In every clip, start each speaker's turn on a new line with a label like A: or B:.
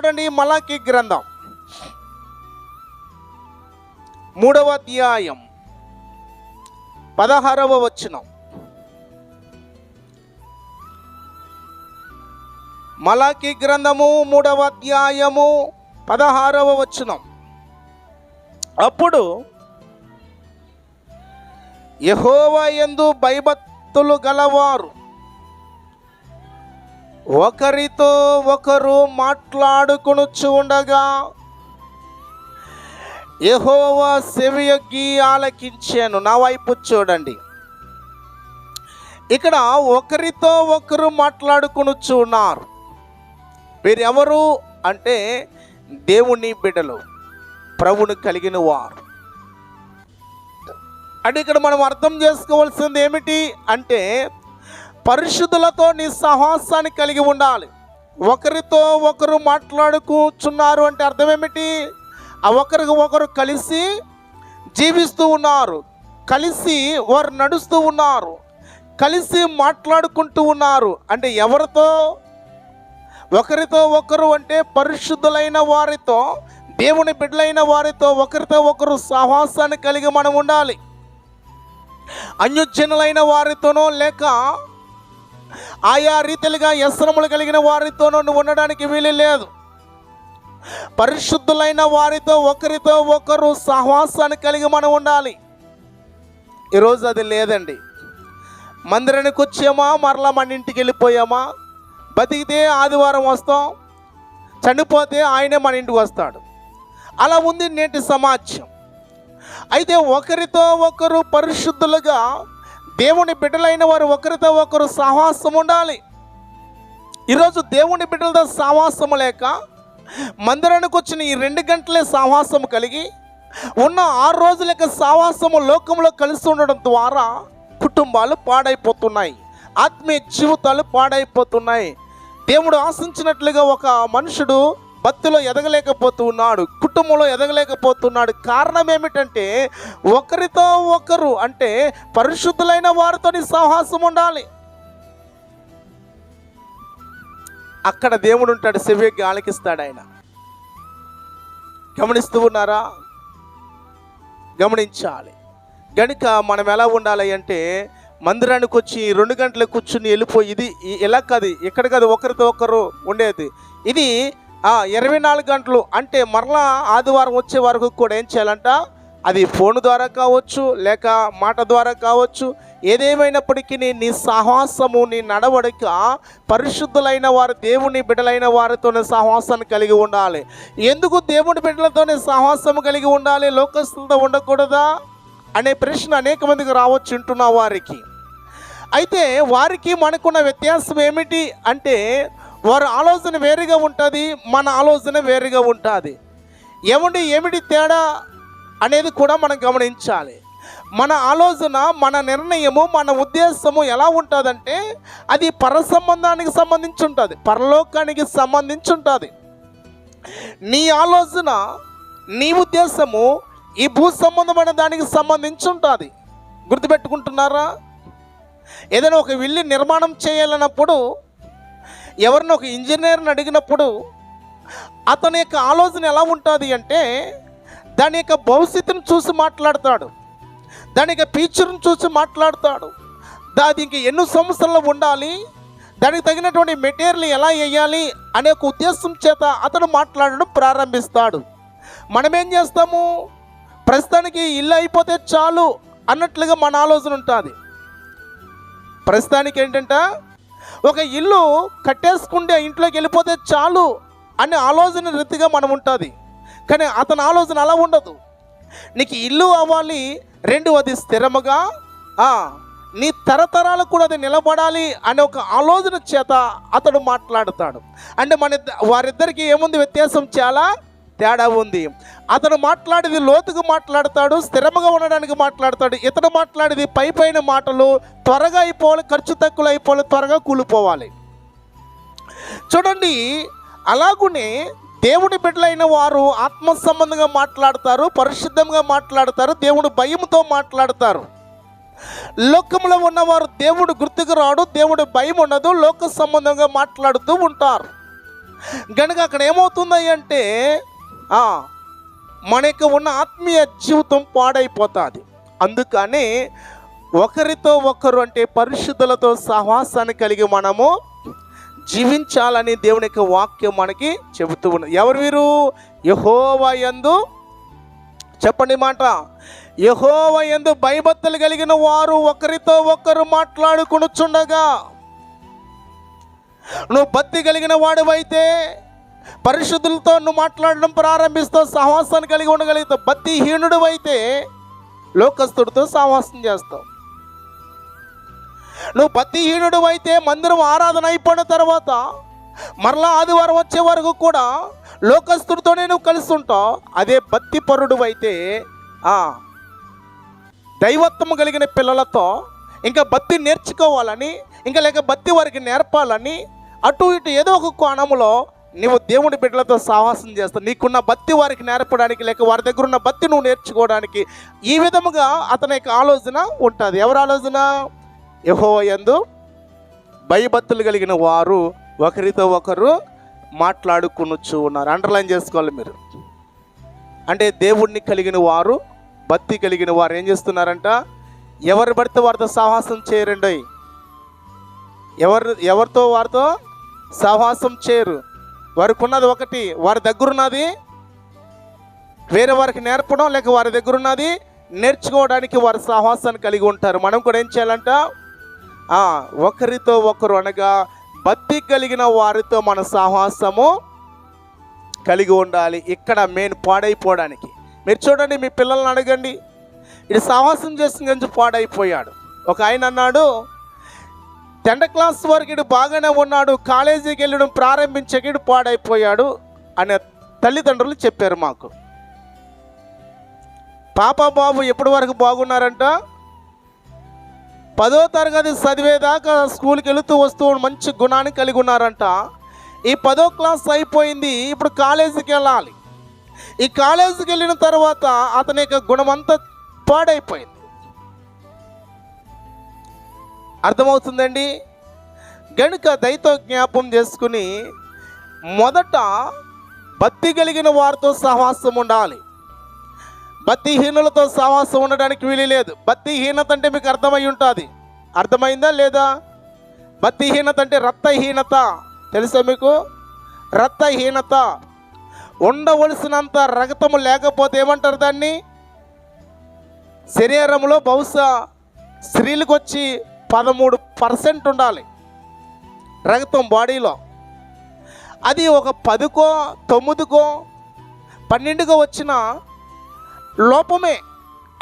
A: చూడండి మలాకి గ్రంథం. మూడవ అధ్యాయం పదహారవ వచనం. మలాకి గ్రంథము మూడవ అధ్యాయము పదహారవ వచనం. అప్పుడు యహోవా ఎందు భయభక్తులు గలవారు. ఒకరితో ఒకరు మాట్లాడుకొనుచు ఉండగా యహోవా సెవియొగ్గి ఆలకించాను. నా వైపు చూడండి. ఇక్కడ ఒకరితో ఒకరు మాట్లాడుకొనుచు ఉన్నారు. వీరు అంటే దేవుని బిడ్డలు ప్రభును కలిగిన వారు. అంటే ఇక్కడ మనం అర్థం చేసుకోవాల్సింది ఏమిటి అంటే పరిశుద్ధులతో నీ సహవాసాన్ని కలిగి ఉండాలి. ఒకరితో ఒకరు మాట్లాడుకుచున్నారు అంటే అర్థం ఏమిటి ఆ ఒకరికి ఒకరు కలిసి జీవిస్తూ ఉన్నారు. కలిసి వారు నడుస్తూ ఉన్నారు. కలిసి మాట్లాడుకుంటూ ఉన్నారు. అంటే ఎవరితో? ఒకరితో ఒకరు అంటే పరిశుద్ధులైన వారితో దేవుని బిడ్డలైన వారితో ఒకరితో ఒకరు సహవాసాన్ని కలిగి మనం ఉండాలి. అన్యుజనులైన వారితోనో లేక ఆయా రీతిలుగా వ్యసనములు కలిగిన వారితో నువ్వు ఉండడానికి వీలు లేదు. పరిశుద్ధులైన వారితో ఒకరితో ఒకరు సహవాసాన్ని కలిగి మనం ఉండాలి. ఈరోజు అది లేదండి. మందిరానికి వచ్చామా? మరలా మన ఇంటికి వెళ్ళిపోయామా? బతికితే ఆదివారం వస్తాం. చనిపోతే ఆయనే మన ఇంటికి వస్తాడు. అలా ఉంది నేటి సమాజం. అయితే ఒకరితో ఒకరు పరిశుద్ధులుగా దేవుని బిడ్డలైన వారు ఒకరితో ఒకరు సహవాసం ఉండాలి. ఈరోజు దేవుని బిడ్డలతో సహవాసము లేక మందిరానికి వచ్చిన ఈ రెండు గంటలే సహవాసం కలిగి ఉన్న ఆరు రోజుల యొక్క సహవాసము లోకంలో కలిసి ఉండడం ద్వారా కుటుంబాలు పాడైపోతున్నాయి. ఆత్మీయ జీవితాలు పాడైపోతున్నాయి. దేవుడు ఆశించినట్లుగా ఒక మనుషుడు భక్తిలో ఎదగలేకపోతూ ఉన్నాడు కుటుంబంలో ఎదగలేకపోతున్నాడు. కారణం ఏమిటంటే ఒకరితో ఒకరు అంటే పరిశుద్ధులైన వారితో సహవాసం ఉండాలి. అక్కడ దేవుడు ఉంటాడు సెవ్యకి ఆలకిస్తాడు ఆయన. గమనిస్తూ ఉన్నారా? గమనించాలి. గనుక మనం ఎలా ఉండాలి అంటే మందిరానికి వచ్చి రెండు గంటలు కూర్చుని వెళ్ళిపోయి ఇది ఎలా కాదు ఎక్కడ కాదు ఒకరితో ఒకరు ఉండేది. ఇది ఇరవై నాలుగు గంటలు అంటే మరలా ఆదివారం వచ్చే వరకు కూడా ఏం చేయాలంట? అది ఫోన్ ద్వారా కావచ్చు లేక మాట ద్వారా కావచ్చు ఏదేమైనప్పటికీ నీ సహవాసము నీ నడవడిక పరిశుద్ధులైన వారు దేవుని బిడ్డలైన వారితోనే సహవాసాన్ని కలిగి ఉండాలి. ఎందుకు దేవుని బిడ్డలతోనే సహవాసం కలిగి ఉండాలి? లోకస్తులతో ఉండకూడదా? అనే ప్రశ్న అనేక మందికి రావచ్చు వింటున్న వారికి. అయితే వారికి మనకున్న వ్యత్యాసం ఏమిటి? అంటే వారి ఆలోచన వేరుగా ఉంటుంది మన ఆలోచన వేరుగా ఉంటుంది. ఏమండి ఏమిటి తేడా అనేది కూడా మనం గమనించాలి. మన ఆలోచన మన నిర్ణయము మన ఉద్దేశము ఎలా ఉంటుందంటే అది పర సంబంధానికి సంబంధించి ఉంటుంది పరలోకానికి సంబంధించి ఉంటుంది. నీ ఆలోచన నీ ఉద్దేశము ఈ భూ సంబంధమైన దానికి సంబంధించి ఉంటుంది. గుర్తుపెట్టుకుంటున్నారా? ఏదైనా ఒక ఇల్లు నిర్మాణం చేయాలన్నప్పుడు ఎవరిని ఒక ఇంజనీర్ని అడిగినప్పుడు అతని యొక్క ఆలోచన ఎలా ఉంటుంది అంటే దాని యొక్క భవిష్యత్తును చూసి మాట్లాడతాడు. దాని యొక్క ఫ్యూచర్ను చూసి మాట్లాడతాడు. దాది ఇంక ఎన్ని సంవత్సరాలు ఉండాలి. దానికి తగినటువంటి మెటీరియల్ ఎలా వేయాలి అనే ఒక ఉద్దేశం చేత అతను మాట్లాడడం ప్రారంభిస్తాడు. మనం ఏం చేస్తాము? ప్రస్తుతానికి ఇల్లు అయిపోతే చాలు అన్నట్లుగా మన ఆలోచన ఉంటుంది. ప్రస్తుతానికి ఏంటంటే? ఒక ఇల్లు కట్టేసుకుంటే ఆ ఇంట్లోకి వెళ్ళిపోతే చాలు అనే ఆలోచన రీతిగా మనం ఉంటుంది. కానీ అతని ఆలోచన అలా ఉండదు. నీకు ఇల్లు అవ్వాలి రెండు అది స్థిరముగా నీ తరతరాలకు కూడా అది నిలబడాలి అనే ఒక ఆలోచన చేత అతడు మాట్లాడతాడు. అంటే మన ఇద్ద- వారిద్దరికి ఏముంది వ్యత్యాసం చాలా? తేడా ఉంది. అతను మాట్లాడేది లోతుగా మాట్లాడతాడు స్థిరముగా ఉండడానికి మాట్లాడతాడు. ఇతడు మాట్లాడేది పై పైన మాటలు త్వరగా అయిపోవాలి ఖర్చు తక్కువ అయిపోవాలి త్వరగా కూలిపోవాలి. చూడండి అలాగునే దేవుని బిడ్డలైన వారు ఆత్మ సంబంధంగా మాట్లాడతారు పరిశుద్ధంగా మాట్లాడతారు దేవుడు భయంతో మాట్లాడతారు. లోకంలో ఉన్నవారు దేవుడు గుర్తుకు రాడు దేవుడు భయం ఉండదు లోక సంబంధంగా మాట్లాడుతూ ఉంటారు. కనుక అక్కడ ఏమవుతుంది అంటే మనకి ఉన్న ఆత్మీయ జీవితం పాడైపోతుంది. అందుకని ఒకరితో ఒకరు అంటే పరిశుద్ధులతో సహవాసాన్ని కలిగి మనము జీవించాలని దేవుని యొక్క వాక్యం మనకి చెబుతూ ఉన్నది. ఎవరు వీరు? యహోవా యందు చెప్పండి మాట. యహోవ యందు భయభక్తులు కలిగిన వారు ఒకరితో ఒకరు మాట్లాడుకునుచుండగా నువ్వు భక్తి కలిగిన వాడివైతే పరిశుద్ధులతో నువ్వు మాట్లాడడం ప్రారంభిస్తావు సహవాసాన్ని కలిగి ఉండగలుగుతావు భక్తిహీనుడు అయితే లోకస్తుడితో సహవాసం చేస్తావు. నువ్వు భక్తిహీనుడు అయితే మందిరం ఆరాధన అయిపోయిన తర్వాత మరలా ఆదివారం వచ్చే వరకు కూడా లోకస్తుడితోనే నువ్వు కలిసి ఉంటావు. అదే భక్తి పరుడు అయితే ఆ, దైవత్వం కలిగిన పిల్లలతో ఇంకా భక్తి నేర్చుకోవాలని ఇంకా లేక భక్తి వారికి నేర్పాలని అటు ఇటు ఏదో ఒక కోణంలో నీవు దేవుడి బిడ్డలతో సాహసం చేస్తావు నీకున్న భక్తి వారికి నేర్పడానికి లేక వారి దగ్గర ఉన్న భక్తి నువ్వు నేర్చుకోవడానికి ఈ విధముగా అతని యొక్క ఆలోచన ఉంటుంది. ఎవరి ఆలోచన? యహో ఎందు భయభత్తులు కలిగిన వారు ఒకరితో ఒకరు మాట్లాడుకునొచ్చు ఉన్నారు. అండర్లైన్ చేసుకోవాలి మీరు. అంటే దేవుణ్ణి కలిగిన వారు భక్తి కలిగిన వారు ఏం చేస్తున్నారంట? ఎవరు పడితే వారితో సాహసం చేయరండి? ఎవరు ఎవరితో వారితో సాహసం చేయరు? వారికి ఉన్నది ఒకటి వారి దగ్గరున్నది వేరే వారికి నేర్పడం లేక వారి దగ్గర ఉన్నది నేర్చుకోవడానికి వారి సాహసాన్ని కలిగి ఉంటారు. మనం కూడా ఏం చేయాలంట? ఒకరితో ఒకరు అనగా భక్తి కలిగిన వారితో మన సాహసము కలిగి ఉండాలి. ఇక్కడ మెయిన్ పాడైపోవడానికి. మీరు చూడండి మీ పిల్లల్ని అడగండి. ఇది సాహసం చేసిన గంజు పాడైపోయాడు. ఒక ఆయన అన్నాడు టెన్త్ క్లాస్ వరకు బాగానే ఉన్నాడు. కాలేజీకి వెళ్ళడం ప్రారంభించకిడు పాడైపోయాడు అనే తల్లిదండ్రులు చెప్పారు మాకు. పాప బాబు ఎప్పటి వరకు బాగున్నారంట? పదో తరగతి చదివేదాకా స్కూల్కి వెళుతూ వస్తూ మంచి గుణాన్ని కలిగి ఉన్నారంట. ఈ పదో క్లాస్ అయిపోయింది ఇప్పుడు కాలేజీకి వెళ్ళాలి. ఈ కాలేజీకి వెళ్ళిన తర్వాత అతని యొక్క గుణమంతా పాడైపోయింది. అర్థమవుతుందండి? గనుక దయతో జ్ఞాపం చేసుకుని మొదట భక్తి కలిగిన వారితో సహవాసం ఉండాలి. భక్తిహీనులతో సహవాసం ఉండడానికి వీలు లేదు. భక్తిహీనత అంటే మీకు అర్థమై ఉంటుంది. అర్థమైందా లేదా? భక్తిహీనత అంటే రక్తహీనత. తెలుసా మీకు? రక్తహీనత. ఉండవలసినంత రక్తము లేకపోతే ఏమంటారు దాన్ని? శరీరంలో బహుశా స్త్రీలకు వచ్చి పదమూడు పర్సెంట్ ఉండాలి రక్తం బాడీలో. అది ఒక పదికో తొమ్మిదికో పన్నెండుకో వచ్చిన లోపమే.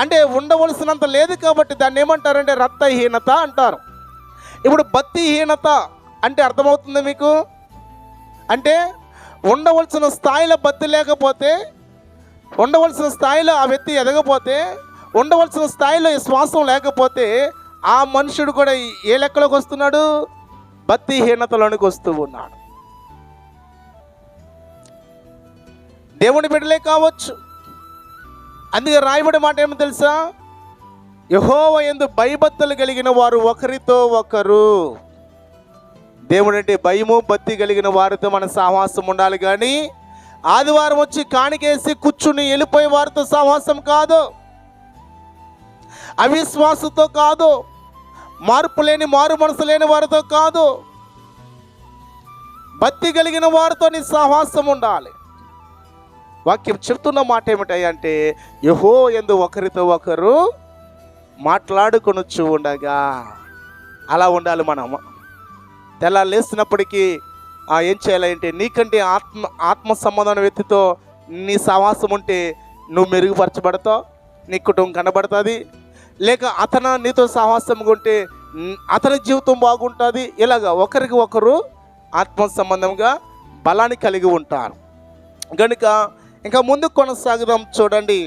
A: అంటే ఉండవలసినంత లేదు కాబట్టి దాన్ని ఏమంటారంటే రక్తహీనత అంటారు. ఇప్పుడు భక్తిహీనత అంటే అర్థమవుతుంది మీకు? అంటే ఉండవలసిన స్థాయిలో భక్తి లేకపోతే ఉండవలసిన స్థాయిలో ఆ వ్యక్తి ఎదగపోతే ఉండవలసిన స్థాయిలో ఈ శ్వాసం లేకపోతే ఆ మనుషుడు కూడా ఏ లెక్కలోకి వస్తున్నాడు? భక్తిహీనతలోనికి వస్తూ ఉన్నాడు. దేవుని బిడ్డలే కావచ్చు. అందుకే రాయబడి మాట ఏమో తెలుసా? యహోవ ఎందు భయభత్తలు కలిగిన వారు ఒకరితో ఒకరు. దేవుడు అంటే భయము భక్తి కలిగిన వారితో మన సహవాసం ఉండాలి కానీ ఆదివారం వచ్చి కానికేసి కూర్చుని వెళ్ళిపోయే వారితో సహవాసం కాదు. అవిశ్వాసంతో కాదు. మార్పు లేని మారు మనసు లేని వారితో కాదు. భక్తి కలిగిన వారితో నీ సహవాసం ఉండాలి. వాక్యం చెప్తున్న మాట ఏమిటంటే యహో ఎందు ఒకరితో ఒకరు మాట్లాడుకొనొచ్చు ఉండగా అలా ఉండాలి మనం. తెల్ల లేస్తున్నప్పటికీ ఆ, ఏం చేయాలంటే నీకంటే ఆత్మ ఆత్మ సంబంధమైన వ్యక్తితో నీ సహవాసం ఉంటే నువ్వు మెరుగుపరచబడతావు నీ కుటుంబం కనబడుతుంది లేక అతను నీతో సహవాసం ఉంటే అతని జీవితం బాగుంటుంది? ఇలాగా ఒకరికి ఒకరు ఆత్మ సంబంధంగా బలాన్ని కలిగి ఉంటారు. కనుక ఇంకా ముందుకు కొనసాగుదాం చూడండి.